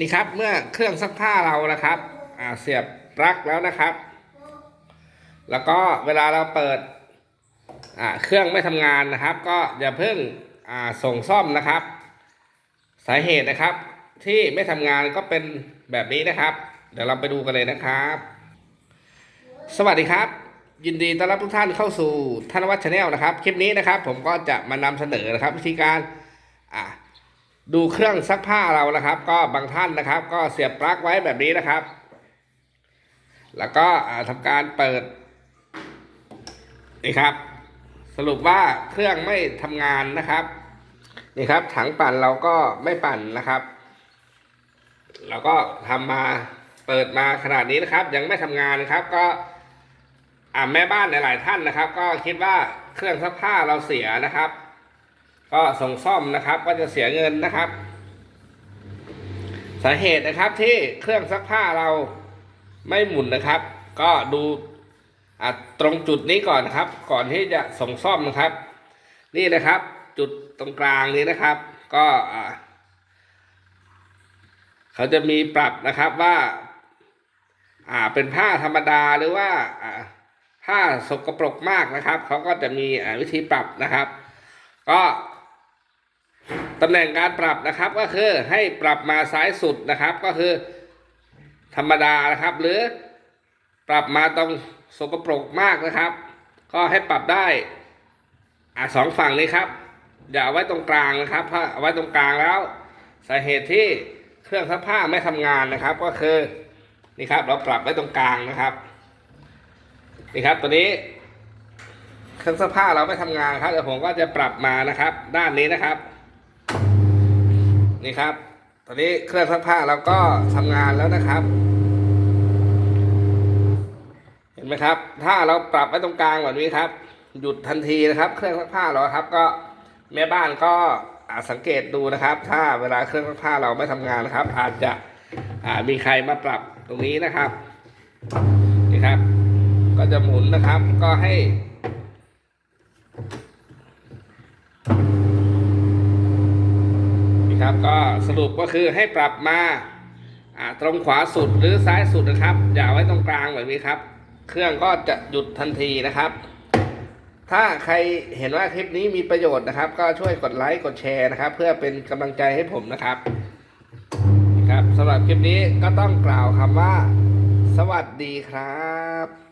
นี่ครับเมื่อเครื่องซักผ้าเรานะครับเสียบปลั๊กแล้วนะครับ แล้วก็เวลาเราเปิดเครื่องไม่ทำงานนะครับ ก็อย่าเพิ่งส่งซ่อมนะครับ สาเหตุนะครับ ที่ไม่ทำงานก็เป็นแบบนี้นะครับ เดี๋ยวเราไปดูกันเลยนะครับ สวัสดีครับ ยินดีต้อนรับทุกท่านเข้าสู่ธนวัฒน์ชาแนลนะครับ คลิปนี้นะครับ ผมก็จะมานำเสนอนะครับ วิธีการอ่า ดูเครื่องซักผ้าเรานะครับ ก็บางท่านนะครับ ก็เสียบปลั๊กไว้แบบนี้นะครับ แล้วก็ทำการเปิดนี่ครับ สรุปว่าเครื่องไม่ทำงานนะครับนี่ครับ ถังปั่นเราก็ไม่ปั่นนะครับเราก็ทำมาเปิดมาขนาดนี้นะครับ ยังไม่ทำงานครับ ก็อ่าแม่บ้านหลาย ๆ ท่านนะครับ ก็คิดว่าเครื่องซักผ้าเราเสียนะครับ ก็ส่งซ่อมนะครับ ก็จะเสียเงินนะครับ สาเหตุนะครับที่เครื่องซักผ้าเราไม่หมุนนะครับ ก็ดูตรงจุดนี้ก่อนนครับ ก่อนที่จะส่งซ่อมนะครับ นี่นะครับ จุดตรงกลางนี้นะครับ ก็เขาจะมีปรับนะครับว่า อ่าเป็นผ้าธรรมดาหรือว่าอ่าผ้าสกปรกมากนะครับ เขาก็จะมีวิธีปรับนะครับ ก็ ตำแหน่งการปรับนะครับก็คือให้ปรับมาซ้ายสุดนะครับ ก็คือ ธรรมดานะครับ หรือปรับมาตรงสกปรกมากนะครับ ก็ให้ปรับได้อ่าสองฝั่งนี้ครับ อย่าไว้ตรงกลางนะครับเพราะเอาไว้ตรงกลางแล้วสาเหตุที่เครื่องซักผ้าไม่ทำงานนะครับ ก็คือนี่ครับ เราปรับไว้ตรงกลางนะครับนี่ครับตัวนี้เครื่องซักผ้าเราไม่ทำงานครับเดี๋ยวผมก็จะปรับมานะครับ ด้านนี้นะครับ นี่ครับ ตอนนี้เครื่องซักผ้าเราก็ทำงานแล้วนะครับ เห็นไหมครับ ถ้าเราปรับไว้ตรงกลางแบบนี้ครับ หยุดทันทีนะครับ เครื่องซักผ้าเราครับ ก็แม่บ้านก็อาสังเกตดูนะครับ ถ้าเวลาเครื่องซักผ้าเราไม่ทำงานนะครับ อาจจะอามีใครมาปรับตรงนี้นะครับ นี่ครับ ก็จะหมุนนะครับ ก็ให้ นี่ครับ ก็สรุปก็คือให้ปรับมาตรงขวาสุดหรือซ้ายสุดนะครับ อย่าไว้ตรงกลางแบบนี้ครับ เครื่องก็จะหยุดทันทีนะครับ ถ้าใครเห็นว่าคลิปนี้มีประโยชน์นะครับ ก็ช่วยกดไลค์กดแชร์นะครับ เพื่อเป็นกำลังใจให้ผมนะครับนะครับสำหรับคลิปนี้ก็ต้องกล่าวคำว่า สวัสดีครับ